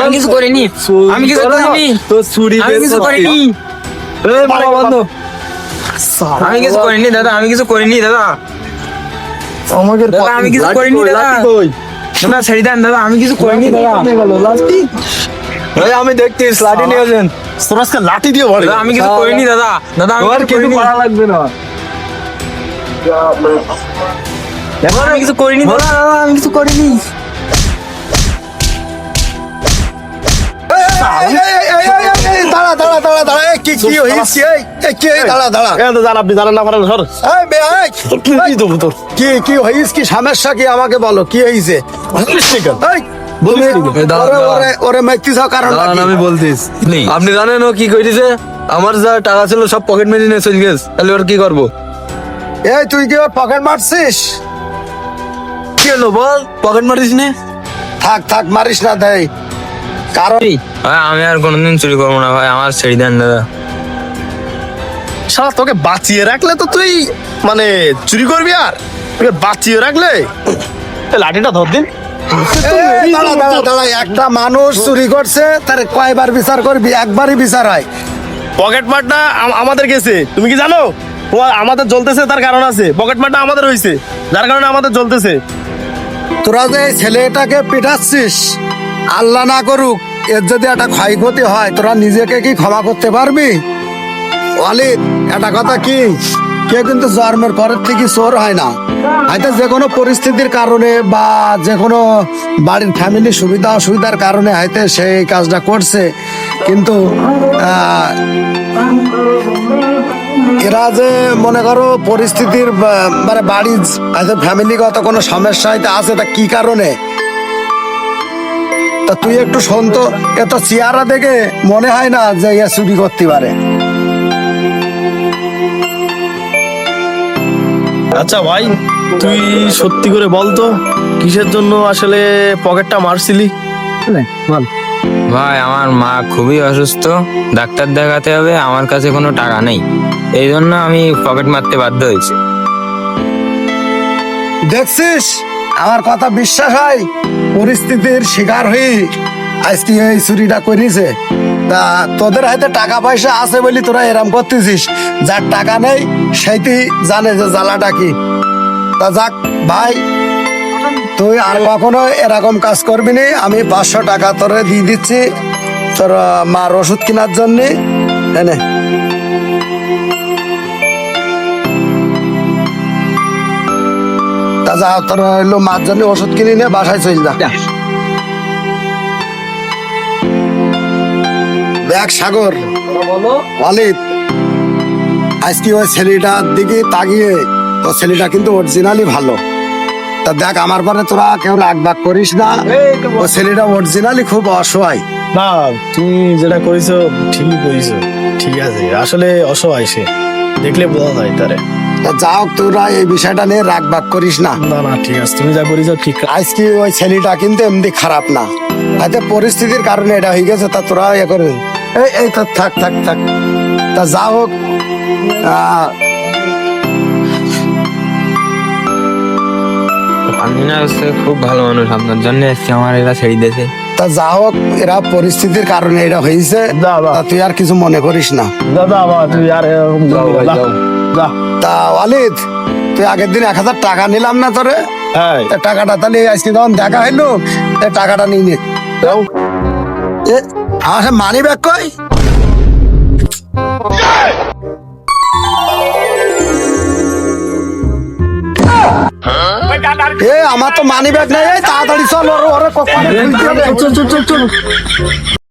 আমি কিছু করিনি। আমি কিছু করিনি। তো ছুরি আমি কিছু করিনি। এই মারা বন্ধ। আমি কিছু করিনি দাদা আমি কিছু করিনি দাদা। আমাকে দাদা, আমি কিছু করিনি, দাদা। দাদা ছেড়ে দেন দাদা আমি কিছু করিনি দাদা। এই আমি দেখতেছি লাঠি নিয়েছেন তোর আজকে লাঠি দিয়ে ভরে। আমি কিছু করিনি দাদা। দাদা আমি তোমার কিছু কিছু করিনি। করা লাগবে না। আমি কিছু করিনি দাদা। দাদা আমি কিছু করিনি। দাঁড়া দাঁড়া দাঁড়া দাঁড়া কি কি হয়েছে এই, এই, কি দাঁড়া দাঁড়া। এ জান আপনি জানেন না পারেন সর। এই, বে, এই, কি কি দেবো তোর? কি কি হয়েছে কি সমস্যা কি আমাকে বলো কি হয়েছে এই, তুমি এই, দাঁড়া, ওরে- দাঁড়া। ওরে- ওরে মারতেছ কারণ দাঁড়ান আমি বলতিস। Please. আপনি জানেন ও কি কইতেছে? আমার যা টাকা ছিল সব পকেট মেরে নিয়ে চলে গেছে। তাহলে ওর কি করব? এই তুই কি ওর পকেট মারছিস? কি হলো বল? পকেট মারিস নে? থাক থাক মারিস না দেয় কারণ ভাই আমি আর কোনোদিন চুরি করব না ভাই আমার ছেড়ে দেন দাদা। শালা তোকে বাঁচিয়ে রাখলে তো তুই মানে চুরি করবি আর? তোকে বাঁচিয়ে রাখলে? লাঠিটা ধর দিন। একটা মানুষ চুরি করছে তার কয়বার বিচার করবি? একবারই বিচার হয়। পকেট মারটা আম- আমাদের গেছে। তুমি কি জানো? আমাদের জ্বলতেছে তার কারণ আছে। পকেট মারটা আমাদের হয়েছে যার কারণে আমাদের জ্বলতেছে। তোরা যে ছেলেটাকে পিটাচ্ছিস আল্লাহ না করুক, এর যদি একটা ক্ষয়ক্ষতি হয়, তোরা নিজেকে কি ক্ষমা করতে পারবি? অলিদ একটা কথা কি? কে কিন্তু জন্মের পরের থেকে চোর হয় না। হয়তো যে কোনো পরিস্থিতির কারণে বা যে কোনো বাড়ির ফ্যামিলির সুবিধা অসুবিধার কারণে হয়তো সেই কাজটা করছে। কিন্তু এরা যে মনে করো পরিস্থিতির মানে বাড়ির হয়তো ফ্যামিলিগত কোনো সমস্যা হয়তো আছে, তা কি কারণে? তা তুই একটু শোন এত চেহারা দেখে মনে হয় না যে ইয়া চুরি করতে পারে। আচ্ছা ভাই তুই সত্যি করে বল তো কিসের জন্য আসলে পকেটটা মারছিলি? বল। ভাই আমার মা খুবই অসুস্থ ডাক্তার দেখাতে হবে আমার কাছে কোনো টাকা নেই। এই জন্য আমি পকেট মারতে বাধ্য হয়েছি। দেখছিস? আমার কথা বিশ্বাস হয়? পরিস্থিতির শিকার হয়ে আজকে এই চুরিটা করেছে। তা তোদের হয়তো টাকা পয়সা আছে বলি তোরা এরম করতেছিস? যার টাকা নেই, সেইটি জানে যে জ্বালাটা কি। তা যাক, ভাই, তুই আর কখনো এরকম কাজ করবি নি? আমি পাঁচশো টাকা তোরে দিয়ে দিচ্ছি। তোর মার ওষুধ কেনার জন্যে। এনে যা তোর হইল মার জন্য ওষুধ কিনে নিয়ে বাসায় চল যা। দেখ সাগর। ওয়ালিদ আজকে ওই ছেলেটার দিকে তাকিয়ে তো ছেলেটা কিন্তু অরিজিনালি ভালো। তা দেখ আমার পরে তোরা কেউ রাগ বাগ করিস না। ও ছেলেটা অরিজিনালি খুব অসহায়। না তুমি যেটা করেছ ঠিকই করেছ ঠিক আছে আসলে অসহায় সে। দেখলে বোঝা যায় তারে। তা যা হোক তোরা এই বিষয়টা নিয়ে রাগ বাগ করিস না। না না ঠিক আছে তুমি যা ঠিক আজকে ওই ছেলেটা কিন্তু এমনি খারাপ না। হয়তো পরিস্থিতির কারণে এটা হয়ে গেছে তা তোরা ইয়ে করে এই এই তো থাক থাক থাক। তা যা হোক হচ্ছে খুব ভালো মানুষ আপনার জন্য এসছি আমার এরা ছেড়ে দিয়েছে। তা যা হোক এরা পরিস্থিতির কারণে এটা হয়েছে। তুই আর কিছু মনে করিস না। দাদা তুই আর যা। তা অলিদ তুই আগের দিন এক হাজার টাকা নিলাম না তোরে? হ্যাঁ। তা টাকাটা তাহলে আজকে যখন দেখা হইল টাকাটা নিয়ে নে। আমার মানি ব্যাগ কই? এ আমার তো মানি ব্যাগ নাই তাড়াতাড়ি চল ওর ওরে চল চল চল